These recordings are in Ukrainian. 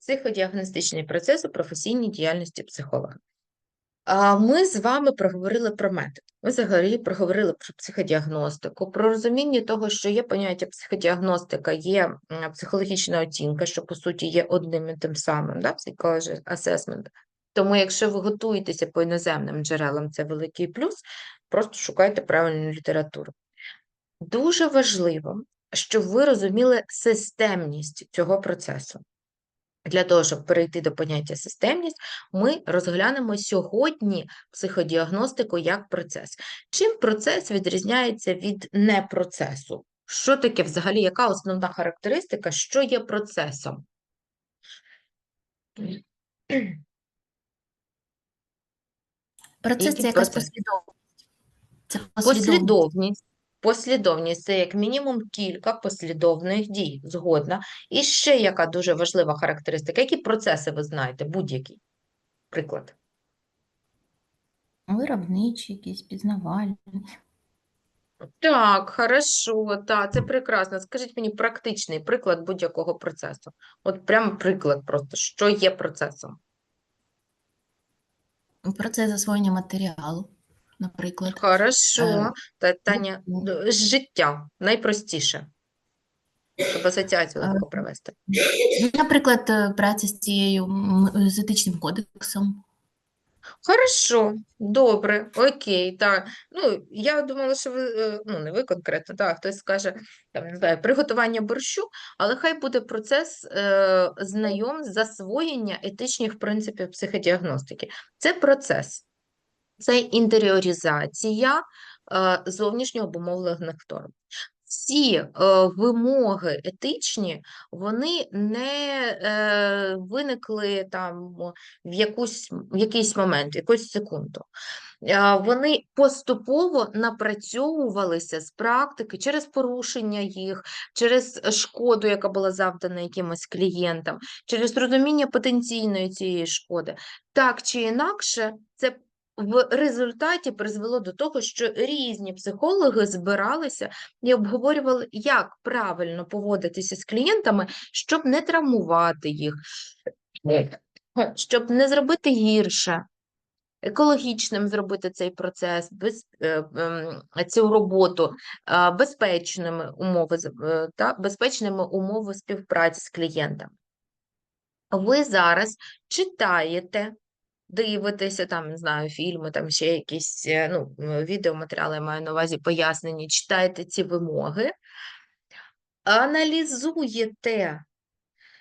Психодіагностичний процес у професійній діяльності психолога. Ми з вами проговорили про метод. Ми взагалі проговорили про психодіагностику, про розуміння того, що є поняття психодіагностика, є психологічна оцінка, що по суті є одним і тим самим, да? psychology assessment. Тому, якщо ви готуєтеся по іноземним джерелам, це великий плюс, просто шукайте правильну літературу. Дуже важливо, щоб ви розуміли системність цього процесу. Для того, щоб перейти до поняття системність, ми розглянемо сьогодні психодіагностику як процес. Чим процес відрізняється від непроцесу? Що таке взагалі, яка основна характеристика, що є процесом? Процес це якась послідовність. Це послідовність. Послідовність. Послідовність це як мінімум кілька послідовних дій, згодна. І ще яка дуже важлива характеристика. Які процеси ви знаєте? Будь-який приклад. Виробничий, якийсь пізнавальний. Так, хорошо, так, це прекрасно. Скажіть мені практичний приклад будь-якого процесу. От прям приклад просто, що є процесом. Процес засвоєння матеріалу, наприклад. Хорошо, Е, та, Таня, ну, з життя найпростіше, щоб асоціацію Е, легко провести. Наприклад, е, праця з цією з етичним кодексом. Хорошо, добре, окей, так. Ну, я думала, що ви, ну, не ви конкретно, так, хтось скаже, там, не знаю, приготування борщу, але хай буде процес е, знайом засвоєння етичних принципів психодіагностики. Це процес, це інтеріоризація е, зовнішньо обумовлених форм. Всі е, вимоги етичні, вони не е, виникли там в якусь, в якийсь момент, в якусь секунду. Е, Вони поступово напрацьовувалися з практики через порушення їх, через шкоду, яка була завдана якимось клієнтам, через розуміння потенційної цієї шкоди. Так чи інакше, в результаті призвело до того, що різні психологи збиралися і обговорювали, як правильно поводитися з клієнтами, щоб не травмувати їх, щоб не зробити гірше, екологічним зробити цей процес, без, е, ем, цю роботу, е, безпечними умови, е, та, безпечними умови співпраці з клієнтами. Ви зараз читаєте, дивитеся, там, не знаю, фільми, там ще якісь е, ну, відеоматеріали, я маю на увазі пояснені, читаєте ці вимоги, аналізуєте,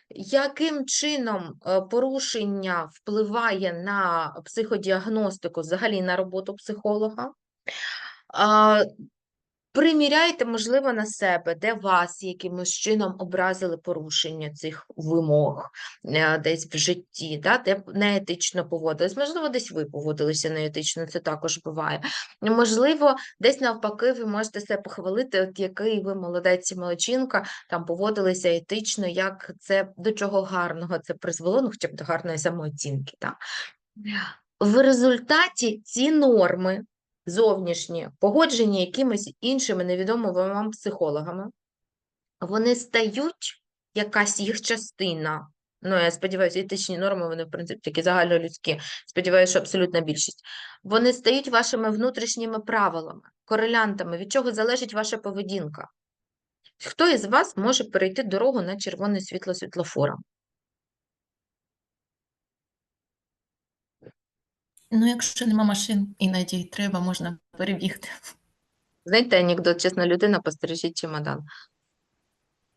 яким чином е, порушення впливає на психодіагностику, взагалі на роботу психолога. Приміряйте, можливо, на себе, де вас якимось чином образили порушення цих вимог е, десь в житті, да, де неетично поводились. Можливо, десь ви поводилися неетично, це також буває. Можливо, десь навпаки, ви можете себе похвалити, от який ви молодець і молодчинка, там поводилися етично, як це до чого гарного це призвело, ну хоча б до гарної самооцінки. Так. В результаті ці норми зовнішні, погоджені якимись іншими невідомими вам психологами, вони стають якась їх частина. Ну, я сподіваюся, етичні норми, вони, в принципі, такі загальнолюдські, сподіваюся, що абсолютна більшість. Вони стають вашими внутрішніми правилами, корелянтами, від чого залежить ваша поведінка. Хто із вас може перейти дорогу на червоне світло світлофора? Ну, якщо нема машин, іноді треба, можна перебігти. Знаєте, анекдот, чесна людина, постережіть чемодан.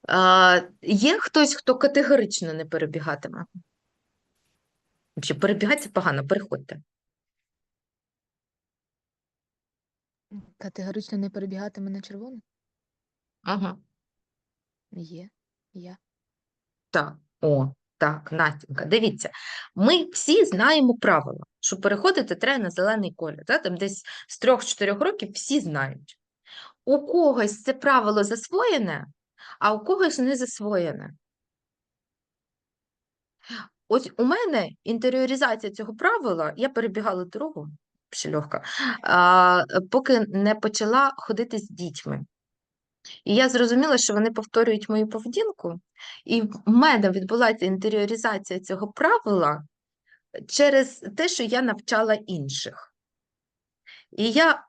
А, є хтось, хто категорично не перебігатиме? Чи перебігати це погано, переходьте. Категорично не перебігатиме на червоне? Ага. Є. Я. Так, о, так, Настенька, дивіться, ми всі знаємо правила, що переходити треба на зелений колір. Да? Там десь з 3-4 років всі знають. У когось це правило засвоєне, а у когось не засвоєне. Ось у мене інтеріоризація цього правила, я перебігала дорогу, ще легко, а, поки не почала ходити з дітьми. І я зрозуміла, що вони повторюють мою поведінку, і в мене відбулася інтеріоризація цього правила через те, що я навчала інших. І я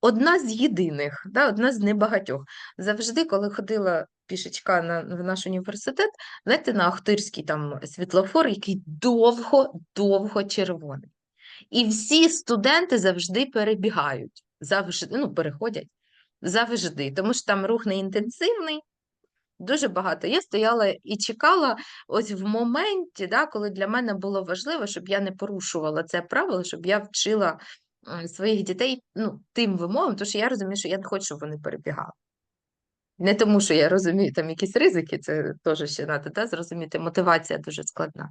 одна з єдиних, да, одна з небагатьох. Завжди, коли ходила пішечка на, в наш університет, знаєте, на Ахтирський там світлофор, який довго-довго червоний. І всі студенти завжди перебігають, завжди, ну, переходять завжди, тому що там рух не інтенсивний, дуже багато. Я стояла і чекала ось в моменті, да, коли для мене було важливо, щоб я не порушувала це правило, щоб я вчила своїх дітей ну, тим вимогам, тому що я розумію, що я не хочу, щоб вони перебігали. Не тому, що я розумію там якісь ризики, це теж ще треба да, зрозуміти, мотивація дуже складна.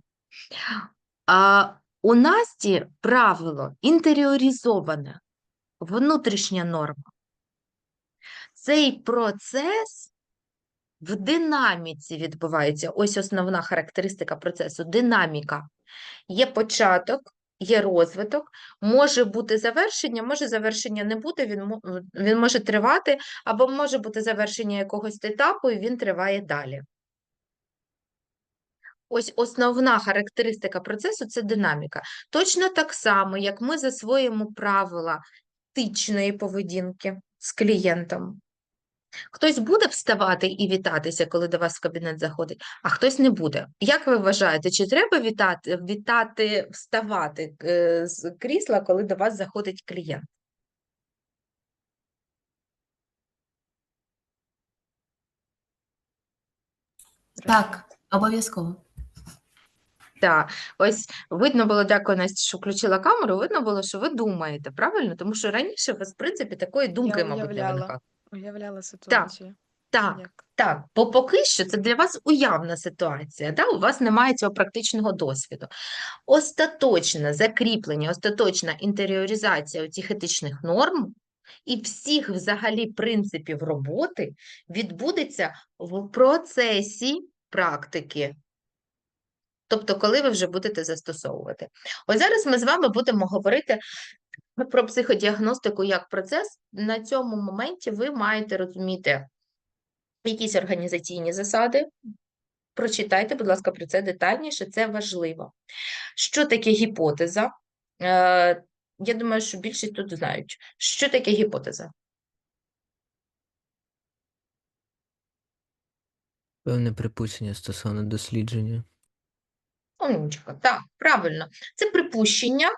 А у Насті правило інтеріоризоване, внутрішня норма. Цей процес в динаміці відбувається. Ось основна характеристика процесу динаміка. Є початок, є розвиток, може бути завершення, може завершення не бути, він, він може тривати, або може бути завершення якогось етапу, і він триває далі. Ось основна характеристика процесу це динаміка. Точно так само, як ми засвоїмо правила етичної поведінки з клієнтом. Хтось буде вставати і вітатися, коли до вас в кабінет заходить, а хтось не буде. Як ви вважаєте, чи треба вітати, вітати вставати е, з крісла, коли до вас заходить клієнт? Так, обов'язково. Так, ось видно було, дякую, Настя, що включила камеру, видно було, що ви думаєте, правильно? Тому що раніше у вас, в принципі, такої думки, Я мабуть, не виникало. Уявляла ситуацію. Так, Як? так, бо поки що це для вас уявна ситуація, да? у вас немає цього практичного досвіду. Остаточне закріплення, остаточна інтеріоризація цих етичних норм і всіх взагалі принципів роботи відбудеться в процесі практики. Тобто, коли ви вже будете застосовувати. Ось зараз ми з вами будемо говорити про психодіагностику як процес. На цьому моменті ви маєте розуміти якісь організаційні засади. Прочитайте, будь ласка, про це детальніше, це важливо. Що таке гіпотеза? Е, я думаю, що більшість тут знають. Що таке гіпотеза? Певне припущення стосовно дослідження. Так, правильно. Це припущення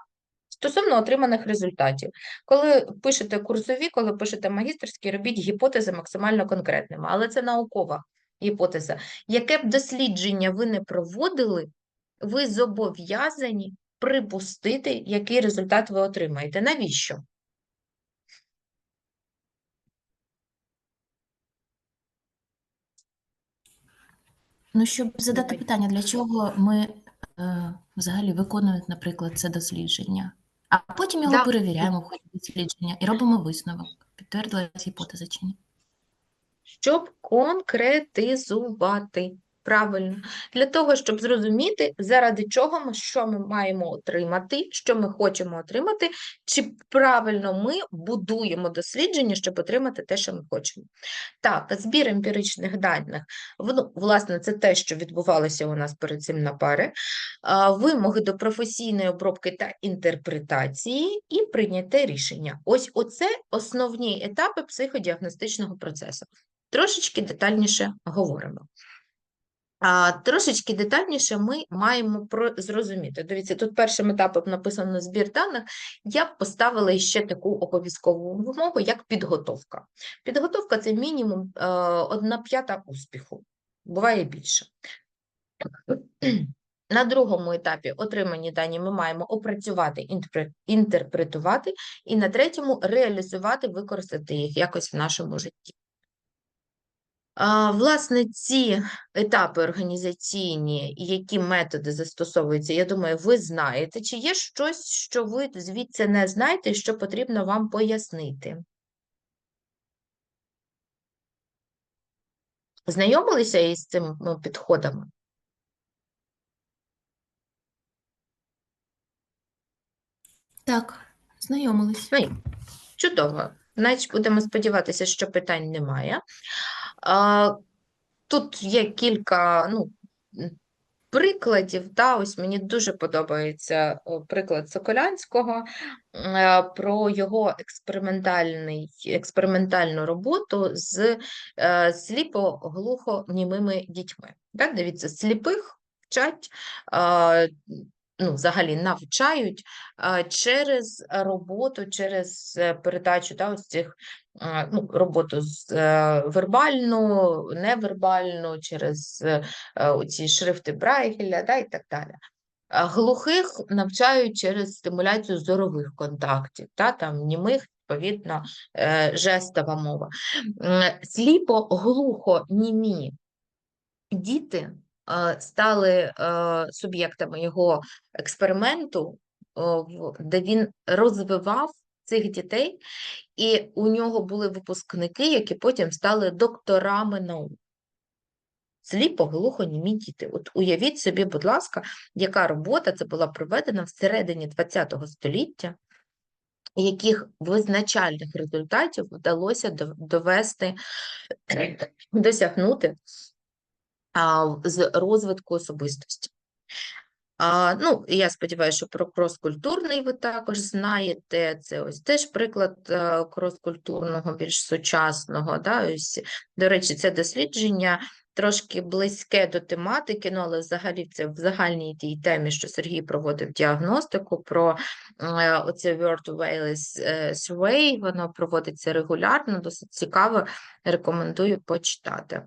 стосовно отриманих результатів. Коли пишете курсові, коли пишете магістерські, робіть гіпотези максимально конкретними, але це наукова гіпотеза. Яке б дослідження ви не проводили, ви зобов'язані припустити, який результат ви отримаєте. Навіщо? Ну, щоб задати питання, для чого ми е, взагалі виконуємо, наприклад, це дослідження, а потім його Да. перевіряємо в ході дослідження і робимо висновок, підтвердилась гіпотеза чи ні. щоб конкретизувати. Правильно. Для того, щоб зрозуміти, заради чого ми, що ми маємо отримати, що ми хочемо отримати, чи правильно ми будуємо дослідження, щоб отримати те, що ми хочемо. Так, збір емпіричних даних, воно, власне, це те, що відбувалося у нас перед цим на пари, вимоги до професійної обробки та інтерпретації і прийняте рішення. Ось оце основні етапи психодіагностичного процесу. Трошечки детальніше говоримо. Трошечки детальніше ми маємо зрозуміти. Дивіться, тут першим етапом написано збір даних. Я б поставила ще таку обов'язкову вимогу, як підготовка. Підготовка це мінімум е, одна п'ята успіху, буває більше. На другому етапі отримані дані ми маємо опрацювати, інтерпретувати, і на третьому реалізувати, використати їх якось в нашому житті. Власне, ці етапи організаційні, і які методи застосовуються, я думаю, ви знаєте. Чи є щось, що ви звідси не знаєте, що потрібно вам пояснити? Знайомилися із цими ну, підходами? Так, знайомились. Ну, чудово. Значить, будемо сподіватися, що питань немає. Тут є кілька ну, прикладів. Та, ось мені дуже подобається приклад Соколянського е, про його експериментальний, експериментальну роботу з е, сліпо-глухонімими дітьми. Так, дивіться, сліпих вчать, ну, взагалі навчають через роботу, через е, передачу та, ось цих ну, роботу з е, вербальну, невербальну, через е, е, шрифти Брайгеля да, і так далі. Глухих навчають через стимуляцію зорових контактів, та, там, німих, відповідно, жестова мова. Сліпо, глухо, німі діти стали суб'єктами його експерименту, де він розвивав цих дітей, і у нього були випускники, які потім стали докторами наук. Сліпо, глухонімі діти. От уявіть собі, будь ласка, яка робота це була проведена всередині ХХ століття, яких визначальних результатів вдалося довести, досягнути з розвитку особистості. Ну, я сподіваюся, що про крос-культурний ви також знаєте. Це ось теж приклад е, крос-культурного, більш сучасного. Да? Ось, до речі, це дослідження трошки близьке до тематики, ну, але взагалі це в загальній тій темі, що Сергій проводив діагностику про е, оце World Wales е, Survey, воно проводиться регулярно, досить цікаво, рекомендую почитати.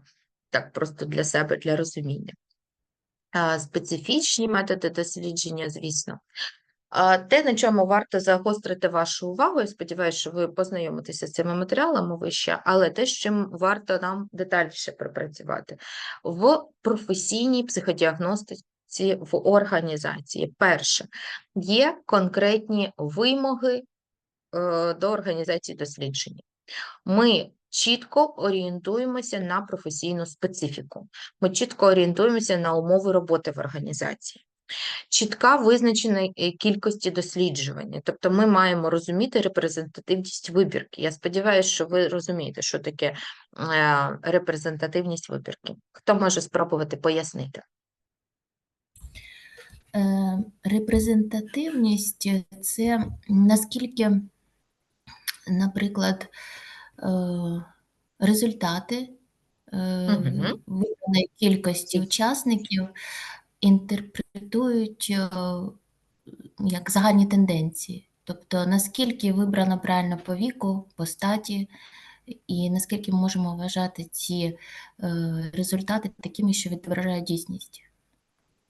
Так, просто для себе, для розуміння. Специфічні методи дослідження, звісно. Те, на чому варто загострити вашу увагу, я сподіваюся, що ви познайомитеся з цими матеріалами вище, але те, з чим варто нам детальніше пропрацювати в професійній психодіагностиці в організації. Перше, є конкретні вимоги е, до організації дослідження. Ми чітко орієнтуємося на професійну специфіку. Ми чітко орієнтуємося на умови роботи в організації. Чітка визначена е, кількості досліджування, тобто ми маємо розуміти репрезентативність вибірки. Я сподіваюся, що ви розумієте, що таке е, репрезентативність вибірки. Хто може спробувати пояснити? Е, Репрезентативність це наскільки, наприклад, результати е, вибраної кількості учасників інтерпретують е, як загальні тенденції. Тобто, наскільки вибрано правильно по віку, по статі, і наскільки ми можемо вважати ці е, результати такими, що відображають дійсність.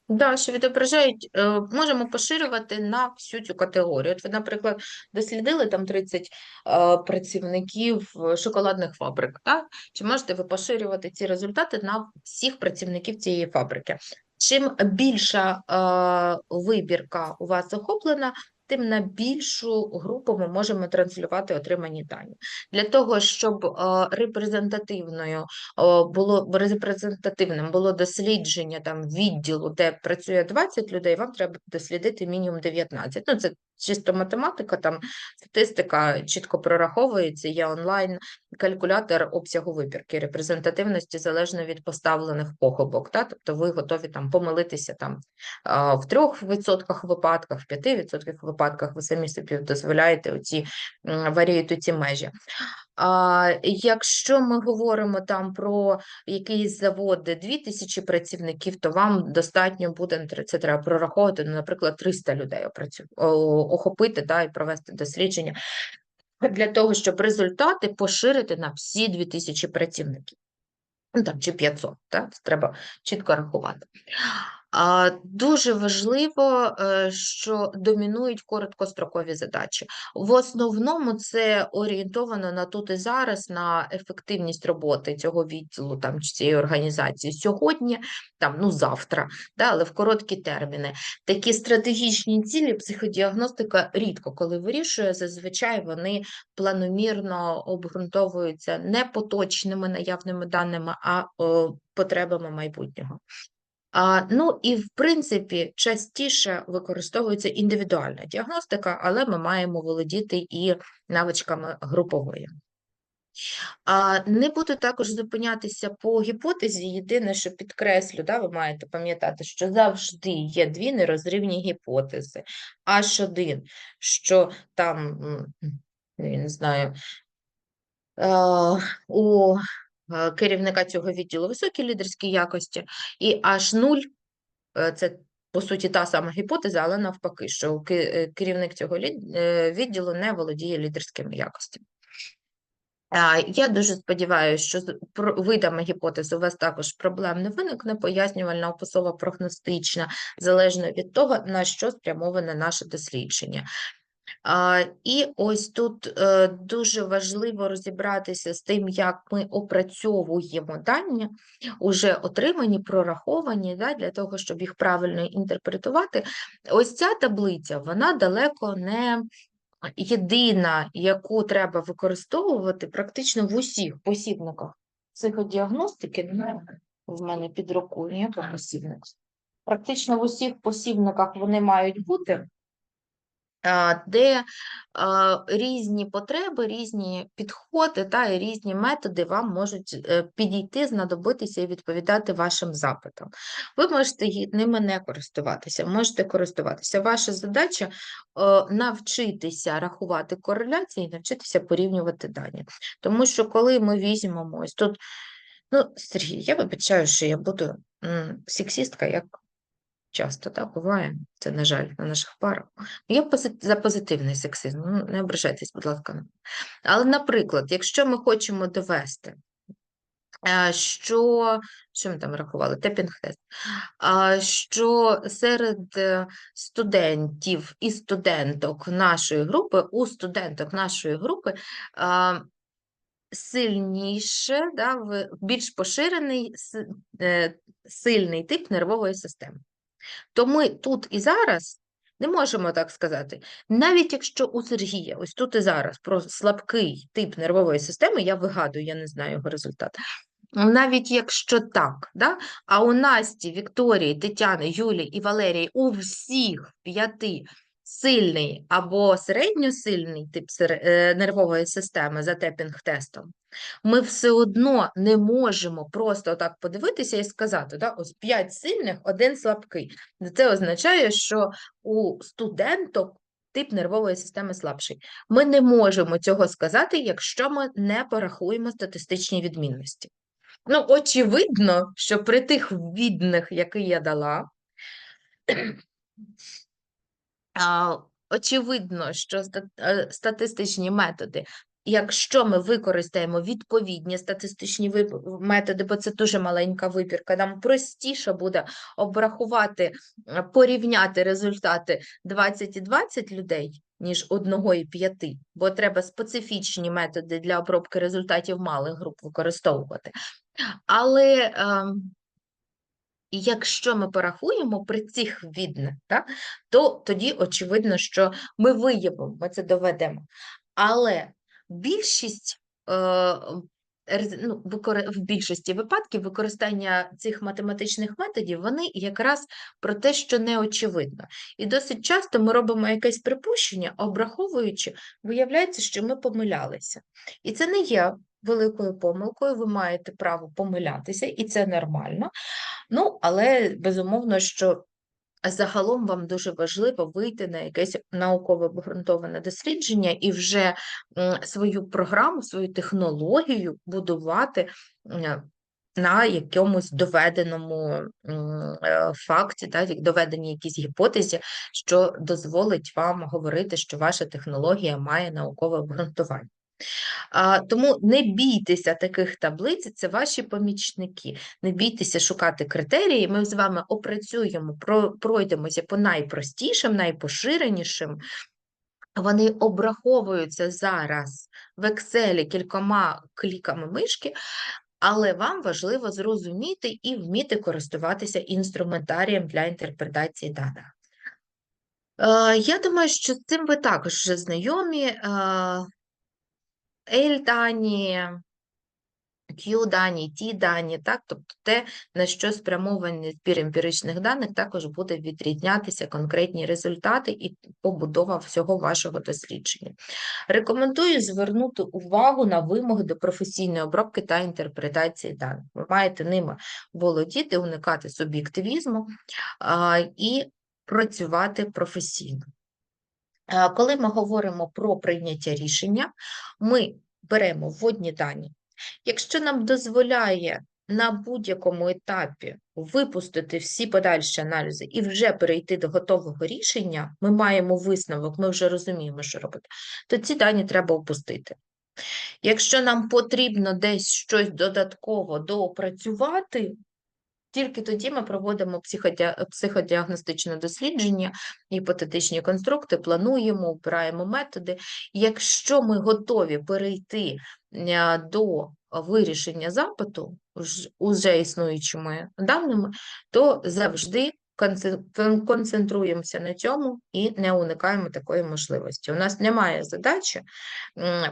Да, що відображають, е, можемо поширювати на всю цю категорію. От ви, наприклад, дослідили там 30 е, працівників е, шоколадних фабрик, так? Чи можете ви поширювати ці результати на всіх працівників цієї фабрики? Чим більша вибірка у вас охоплена, тим на більшу групу ми можемо транслювати отримані дані. Для того, щоб е, репрезентативною було репрезентативним було дослідження там відділу, де працює 20 людей, вам треба дослідити мінімум 19. Ну, це чисто математика, там статистика чітко прораховується, є онлайн калькулятор обсягу вибірки, репрезентативності залежно від поставлених похибок. Та? Тобто ви готові там помилитися там в 3% випадках, в 5% випадках, ви самі собі дозволяєте оці варіюєте ці межі. А якщо ми говоримо там про якийсь завод, де 2000 працівників, то вам достатньо буде, це треба прораховувати, ну, наприклад, 300 людей охопити да, і провести дослідження для того, щоб результати поширити на всі 2000 працівників. Ну, там, чи 500, так? Треба чітко рахувати. Дуже важливо, е, що домінують короткострокові задачі. В основному це орієнтовано на тут і зараз, на ефективність роботи цього відділу там, чи цієї організації сьогодні, там, ну, завтра, да, але в короткі терміни. Такі стратегічні цілі психодіагностика рідко коли вирішує, зазвичай вони планомірно обґрунтовуються не поточними наявними даними, а потребами майбутнього. А, ну і в принципі частіше використовується індивідуальна діагностика, але ми маємо володіти і навичками групової. А, не буду також зупинятися по гіпотезі. Єдине, що підкреслю, да, ви маєте пам'ятати, що завжди є дві нерозривні гіпотези. H1, що там, я не знаю, у керівника цього відділу високі лідерські якості, і H0 е, це по суті та сама гіпотеза, але навпаки, що е, керівник цього е, відділу не володіє лідерськими якостями. Я дуже сподіваюся, що з видами гіпотез у вас також проблем не виникне, пояснювальна, описова, прогностична, залежно від того, на що спрямоване наше дослідження. І ось тут е, дуже важливо розібратися з тим, як ми опрацьовуємо дані, уже отримані, прораховані, для того, щоб їх правильно інтерпретувати. Ось ця таблиця, вона далеко не єдина, яку треба використовувати практично в усіх посібниках психодіагностики, немає в мене під рукою ніякого посібника. Практично в усіх посібниках вони мають бути, де різні потреби, різні підходи та і різні методи вам можуть е, підійти, знадобитися і відповідати вашим запитам. Ви можете ними не користуватися, можете користуватися. Ваша задача е, навчитися рахувати кореляції, і навчитися порівнювати дані. Тому що коли ми візьмемо ось тут, ну, Сергій, я вибачаю, що я буду сексістка, як часто так буває. Це, на жаль, на наших парах. Я пози- за позитивний сексизм, ну, не ображайтесь, будь ласка. Але, наприклад, якщо ми хочемо довести, е, що, що ми там рахували, тепінг-тест, що серед е, студентів і студенток нашої групи, у студенток нашої групи сильніше, да, більш поширений е, сильний тип нервової системи. То ми тут і зараз не можемо так сказати. Навіть якщо у Сергія ось тут і зараз про слабкий тип нервової системи, я вигадую, я не знаю його результат. Навіть якщо так, да? а у Насті, Вікторії, Тетяни, Юлії і Валерії у всіх п'яти сильний або середньосильний тип е, нервової системи за тепінг-тестом, ми все одно не можемо просто так подивитися і сказати, да, ось 5 сильних, один слабкий. Це означає, що у студенток тип нервової системи слабший. Ми не можемо цього сказати, якщо ми не порахуємо статистичні відмінності. Ну, очевидно, що при тих відних, які я дала, очевидно, що е, статистичні методи, якщо ми використаємо відповідні статистичні методи, бо це дуже маленька вибірка, нам простіше буде обрахувати, е, порівняти результати 20 і 20 людей, ніж одного і п'яти, бо треба специфічні методи для обробки результатів малих груп використовувати. Але ем, якщо ми порахуємо при цих відних, так, то тоді очевидно, що ми виявимо, ми це доведемо. Але більшість, е, ну, в більшості випадків використання цих математичних методів, вони якраз про те, що не очевидно. І досить часто ми робимо якесь припущення, обраховуючи, виявляється, що ми помилялися. І це не є великою помилкою, ви маєте право помилятися, і це нормально. Ну, але безумовно, що загалом вам дуже важливо вийти на якесь науково обґрунтоване дослідження і вже свою програму, свою технологію будувати на якомусь доведеному е, факті, так, доведеній якійсь гіпотезі, що дозволить вам говорити, що ваша технологія має наукове обґрунтування. Тому не бійтеся таких таблиць, це ваші помічники. Не бійтеся шукати критерії. Ми з вами опрацюємо, пройдемося по найпростішим, найпоширенішим. Вони обраховуються зараз в Excel кількома кліками мишки, але вам важливо зрозуміти і вміти користуватися інструментарієм для інтерпретації даних. Е, Я думаю, що з цим ви також вже знайомі. Е, Ель-дані, Q-дані, T-дані, так, тобто те, на що спрямований збір емпіричних даних, також буде відрізнятися конкретні результати і побудова всього вашого дослідження. Рекомендую звернути увагу на вимоги до професійної обробки та інтерпретації даних. Ви маєте ними володіти, уникати суб'єктивізму і працювати професійно. Коли ми говоримо про прийняття рішення, ми беремо вводні дані. Якщо нам дозволяє на будь-якому етапі випустити всі подальші аналізи і вже перейти до готового рішення, ми маємо висновок, ми вже розуміємо, що робити, то ці дані треба опустити. Якщо нам потрібно десь щось додатково доопрацювати, тільки тоді ми проводимо психодіагностичне дослідження, гіпотетичні конструкти, плануємо, обираємо методи. Якщо ми готові перейти е, до вирішення запиту уже існуючими даними, то завжди концентруємося на цьому і не уникаємо такої можливості. У нас немає задачі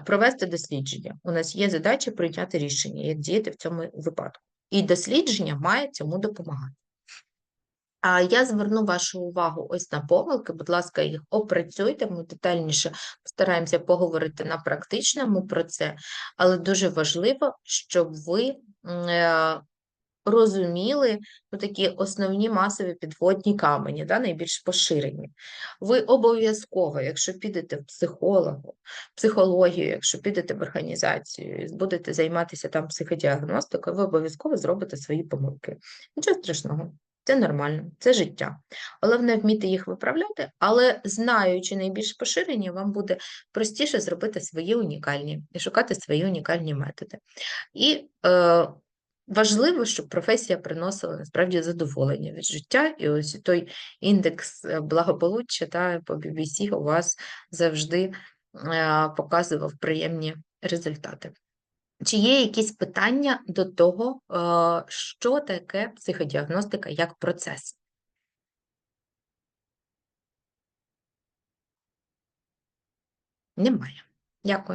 провести дослідження. У нас є задача прийняти рішення, як діяти в цьому випадку. І дослідження має цьому допомагати. А я зверну вашу увагу ось на помилки. Будь ласка, їх опрацюйте. Ми детальніше постараємося поговорити на практичному про це, але дуже важливо, щоб ви е, розуміли ну, такі основні масові підводні камені, да, найбільш поширені. Ви обов'язково, якщо підете в психологу, психологію, якщо підете в організацію і будете займатися там психодіагностикою, ви обов'язково зробите свої помилки. Нічого страшного. Це нормально, це життя. Головне вміти їх виправляти, але знаючи найбільш поширені, вам буде простіше зробити свої унікальні і шукати свої унікальні методи. І е, важливо, щоб професія приносила насправді задоволення від життя, і ось той індекс е, благополуччя та по BBC у вас завжди е, показував приємні результати. Чи є якісь питання до того, е, що таке психодіагностика як процес? Немає. Дякую.